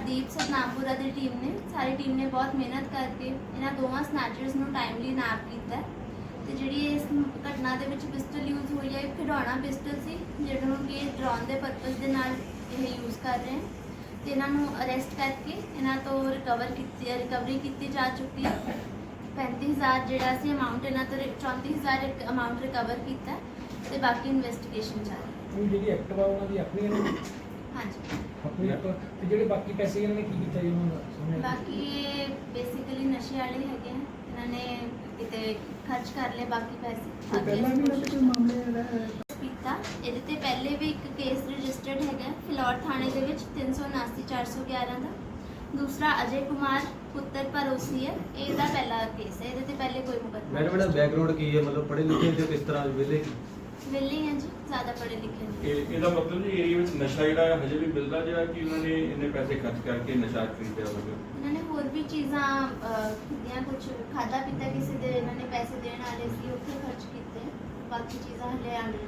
ਹਰਦੀਪ ਸਤਨਾਮਪੁਰਾ ਦੀ team ਨੇ, ਸਾਰੀ team ਨੇ ਬਹੁਤ ਮਿਹਨਤ ਕਰਕੇ ਇਹਨਾਂ ਦੋਵਾਂ ਸਨੈਚਰਸ ਨੂੰ ਟਾਈਮਲੀ ਨਾਪ ਕੀਤਾ ਹੈ। ਤੇ ਜਿਹੜੀ ਇਸ ਘਟਨਾ ਦੇ ਵਿੱਚ ਪਿਸਟਲ ਯੂਜ਼ ਹੋਈ ਹੈ, ਇਹ ਖਿਡੌਣਾ ਪਿਸਟਲ ਸੀ, ਜਿਹੜਾ ਨੂੰ ਕਿ ਡਰਾਉਣ ਦੇ ਪਰਪਸ ਦੇ ਨਾਲ ਇਹ ਯੂਜ਼ ਕਰ ਰਹੇ ਹਨ ਤੇ ਇਹਨਾਂ ਨੂੰ ਅਰੈਸਟ ਕਰਕੇ ਇਹਨਾਂ ਤੋਂ ਰਿਕਵਰ ਕੀਤੀ ਰਿਕਵਰੀ ਕੀਤੀ ਜਾ ਚੁੱਕੀ ਹੈ 35000 ਜਿਹੜਾ ਸੀ ਅਮਾਉਂਟ ਇਹਨਾਂ ਤੋਂ 34000 ਇੱਕ ਅਮਾਉਂਟ ਰਿਕਵਰ ਕੀਤਾ ਹੈ ਤੇ ਬਾਕੀ ਇਨਵੈਸਟੀਗੇਸ਼ਨ ਚੱਲ ਰਹੀ ਉਹ ਜਿਹੜੀ ਐਕਟਿਵਾ ਉਹਨਾਂ ਦੀ ਆਪਣੀ ਹੈ ਹਾਂਜੀ। ਆਪਣੀ ਐਕਟਿਵਾ ਤੇ ਜਿਹੜੇ ਬਾਕੀ ਪੈਸੇ ਇਹਨਾਂ ਨੇ ਕੀ ਕੀਤਾ ਜੀ ਉਹਨਾਂ ਦਾ ਸਮਝ ਬਾਕੀ ਇਹ ਬੇਸਿਕਲੀ ਨਸ਼ੇ ਵਾਲੇ ਹੈਗੇ ਆ। ਇਹਨਾਂ ਨੇ ਕਿਤੇ ਖਰਚ ਕਰ ਲਏ ਬਾਕੀ ਪੈਸੇ। ਅੱਗੇ ਪਹਿਲਾਂ ਵੀ ਇਹਨਾਂ ਦੇ ਕੋਈ ਮਾਮਲੇ ਰਹੇ ਕੀਤਾ। ਇਹਦੇ ਤੇ ਪਹਿਲੇ ਵੀ ਇੱਕ ਕੇਸ ਰਜਿਸਟਰਡ ਹੈਗਾ ਫਿਲੌਰ ਥਾਣੇ ਦੇ ਵਿੱਚ 379 411 ਦਾ। ਦੂਸਰਾ ਅਜੇ ਕੁਮਾਰ ਪੁੱਤਰ ਭਰੋਸੀ ਹੈ। ਇਹਦਾ ਪਹਿਲਾ ਕੇਸ ਹੈ। ਇਹਦੇ ਤੇ ਪਹਿਲੇ ਕੋਈ ਮੁਕੱਦਮਾ ਮੈਡਮ ਇਹਦਾ ਬੈਕਗ੍ਰਾਉਂਡ ਕੀ ਹੈ? ਮਤਲਬ ਪੜ੍ਹੇ ਲਿਖੇ ਤੇ ਕਿਸ ਤਰ੍ਹਾਂ ਵਿਲੇ ਵਿਲਿੰਗ ਹੈ ਜੀ ਜ਼ਿਆਦਾ ਪੜ੍ਹੇ ਲਿਖੇ ਨਹੀਂ। ਇਹ ਇਹਦਾ ਮਤਲਬ ਜੀ ਏਰੀਆ ਵਿੱਚ ਨਸ਼ਾ ਜਿਹੜਾ ਹੈ ਹਜੇ ਵੀ ਮਿਲਦਾ ਜਿਹੜਾ ਕਿ ਉਹਨਾਂ ਨੇ ਇੰਨੇ ਪੈਸੇ ਖਰਚ ਕਰਕੇ ਨਸ਼ਾ ਖਰੀਦਿਆ ਹੋਵੇ? ਇਹਨਾਂ ਨੇ ਹੋਰ ਵੀ ਚੀਜ਼ਾਂ ਅਹ, ਖਰੀਦੀਆਂ ਕੁਝ ਖਾਦਾ ਪੀਤਾ ਕਿਸੇ ਦੇ ਇਹਨਾਂ ਨੇ ਪੈਸੇ ਦੇਣ ਵਾਲੇ ਸੀ ਉੱਥੇ ਖਰਚ ਕੀਤੇ। ਬਾਕੀ ਚੀਜ਼ਾਂ ਹਲੇ ਆਂਡਰ